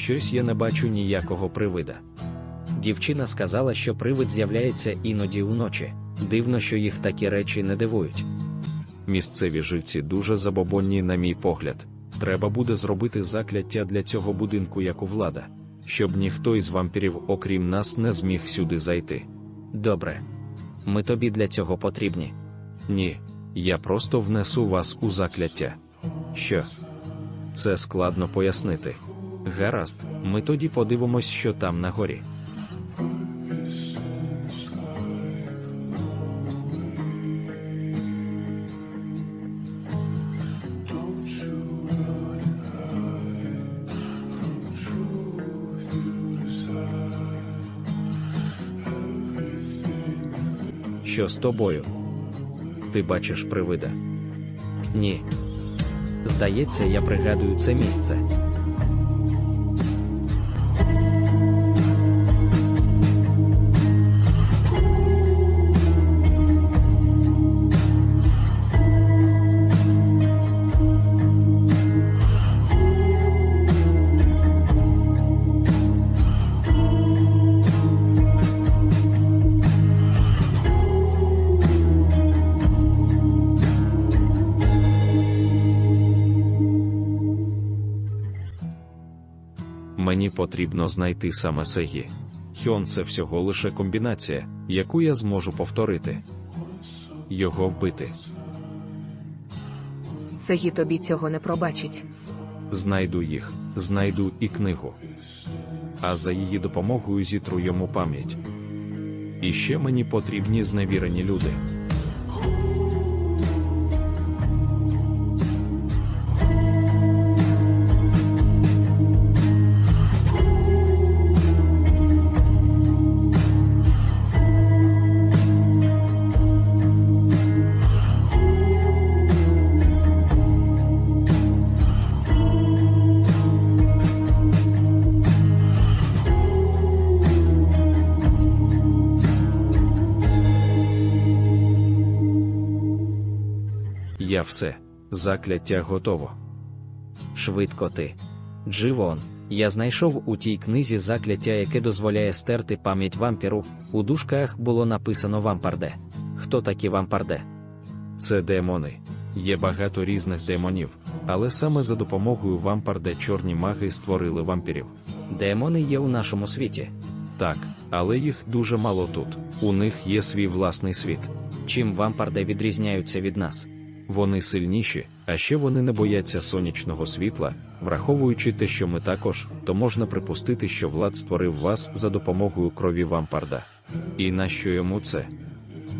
Щось я не бачу ніякого привида. Дівчина сказала, що привид з'являється іноді уночі. Дивно, що їх такі речі не дивують. Місцеві жильці дуже забобонні, на мій погляд. Треба буде зробити закляття для цього будинку, як у влада, щоб ніхто із вампірів, окрім нас, не зміг сюди зайти. Добре. Ми тобі для цього потрібні. Ні, я просто внесу вас у закляття. Що? Це складно пояснити. Гаразд, ми тоді подивимось, що там на горі. Що з тобою? Ти бачиш привида? Ні. Здається, я пригадую це місце. Мені потрібно знайти саме Сегі. Хьон це всього лише комбінація, яку я зможу повторити. Його вбити. Сегі тобі цього не пробачить. Знайду їх, знайду і книгу. А за її допомогою зітру йому пам'ять. І ще мені потрібні зневірені люди. Я все, закляття готово. Швидко ти. Дживон, я знайшов у тій книзі закляття, яке дозволяє стерти пам'ять вампіру. У дужках було написано вампарде. Хто такі вампарде? Це демони. Є багато різних демонів, але саме за допомогою вампарде чорні маги створили вампірів. Демони є у нашому світі. Так, але їх дуже мало тут. У них є свій власний світ. Чим вампарде відрізняються від нас? Вони сильніші, а ще вони не бояться сонячного світла, враховуючи те, що ми також, то можна припустити, що влад створив вас за допомогою крові вампарда. І нащо йому це?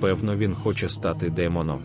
Певно, він хоче стати демоном.